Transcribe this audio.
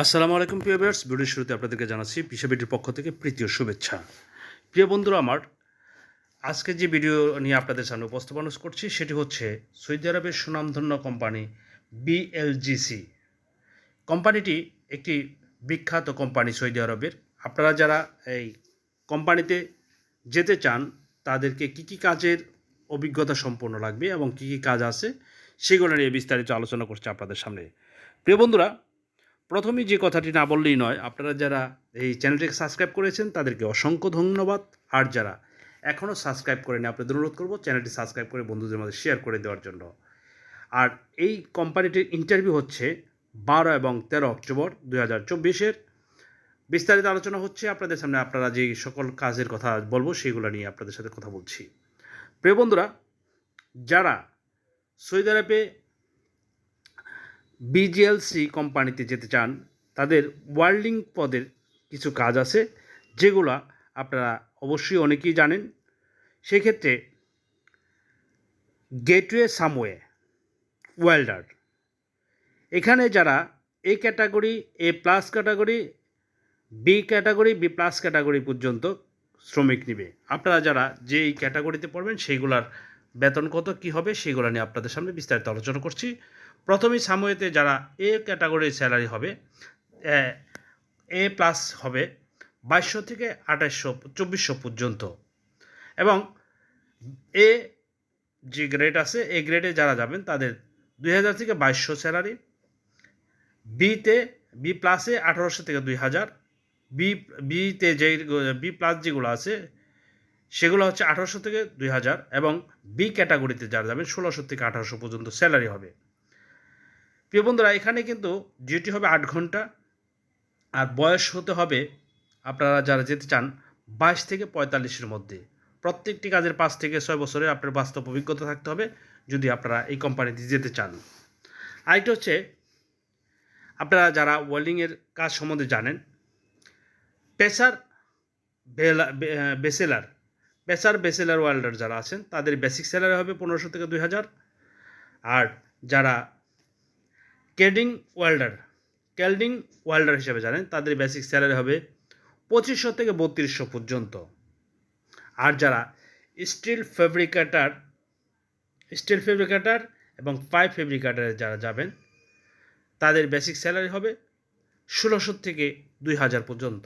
আসসালামু আলাইকুম, প্রিয় ভিউয়ার্স। ভিডিওর শুরুতে আপনাদেরকে জানাচ্ছি পিসাবিটির পক্ষ থেকে প্রীতীয় শুভেচ্ছা। প্রিয় বন্ধুরা আমার, আজকে যে ভিডিও নিয়ে আপনাদের সামনে উপস্থাপন করছি, সেটি হচ্ছে সৌদি আরবের সুনামধন্য কোম্পানি বিএলজিসি কোম্পানিটি একটি বিখ্যাত কোম্পানি সৌদি আরবের। আপনারা যারা এই কোম্পানিতে যেতে চান, তাদেরকে কী কী কাজের অভিজ্ঞতা সম্পন্ন লাগবে এবং কী কী কাজ আছে, সেগুলো নিয়ে বিস্তারিত আলোচনা করছে আপনাদের সামনে। প্রিয় বন্ধুরা প্রথমেই যে কথাটি না বললেই নয়, আপনারা যারা এই চ্যানেলটিকে সাবস্ক্রাইব করেছেন, তাদেরকে অসংখ্য ধন্যবাদ। আর যারা এখনও সাবস্ক্রাইব করেনি আপনাদের অনুরোধ করব চ্যানেলটি সাবস্ক্রাইব করে বন্ধুদের মধ্যে শেয়ার করে দেওয়ার জন্য। আর এই কোম্পানিটির ইন্টারভিউ হচ্ছে বারো এবং তেরো অক্টোবর দুই হাজার চব্বিশের। বিস্তারিত আলোচনা হচ্ছে আপনাদের সামনে, আপনারা যে সকল কাজের কথা বলব সেগুলো নিয়ে আপনাদের সাথে কথা বলছি। প্রিয় বন্ধুরা, যারা সৌদি আরবে বিজিএলসি কোম্পানিতে যেতে চান, তাদের ওয়ার্ল্ডিং পদের কিছু কাজ আছে, যেগুলো আপনারা অবশ্যই অনেকেই জানেন। সেক্ষেত্রে গেটওয়ে সামওয়ে ওয়েল্ডার এখানে যারা A category A plus category B category B plus category পর্যন্ত শ্রমিক নেবে। আপনারা যারা যেই ক্যাটাগরিতে পড়বেন, সেইগুলার বেতন কত, কী হবে, সেগুলো নিয়ে আপনাদের সামনে বিস্তারিত আলোচনা করছি। প্রথমেই সাময়িতে যারা এ ক্যাটাগরির স্যালারি হবে, এ প্লাস হবে বাইশশো থেকে আঠাশশো চব্বিশশো পর্যন্ত। এবং এ যে গ্রেড আছে, এ গ্রেডে যারা যাবেন, তাদের দুই হাজার থেকে বাইশশো স্যালারি, বিতে, বি প্লাসে আঠারোশো থেকে দুই হাজার, বি, বিতে যে বি প্লাস যেগুলো আছে সেগুলো হচ্ছে আঠারোশো থেকে দুই হাজার এবং বি ক্যাটাগরিতে যারা যাবেন, ষোলোশো থেকে আঠারোশো পর্যন্ত স্যালারি হবে। প্রিয় বন্ধুরা, এখানে কিন্তু ডিউটি হবে আট ঘণ্টা, আর বয়স হতে হবে আপনারা যারা যেতে চান, বাইশ থেকে পঁয়তাল্লিশের মধ্যে। প্রত্যেকটি কাজের পাঁচ থেকে ছয় বছরে আপনার বাস্তব অভিজ্ঞতা থাকতে হবে যদি আপনারা এই কোম্পানিতে যেতে চান। আরেকটা হচ্ছে, আপনারা যারা ওয়েল্ডিংয়ের কাজ সম্বন্ধে জানেন, পেশার বেসেলার পেশার বেসেলার ওয়েল্ডার যারা আছেন, তাদের বেসিক স্যালারি হবে পনেরোশো থেকে দুই হাজার। আর যারা কেডিং ওয়েল্ডার ক্যালডিং ওয়েল্ডার হিসেবে জানেন, তাদের বেসিক স্যালারি হবে পঁচিশশো থেকে বত্রিশশো পর্যন্ত। আর যারা স্টিল ফেব্রিকেটার স্টিল ফেব্রিকেটার এবং পাইপ ফেব্রিকেটারে যারা যাবেন, তাদের বেসিক স্যালারি হবে ষোলোশো থেকে দুই হাজার পর্যন্ত।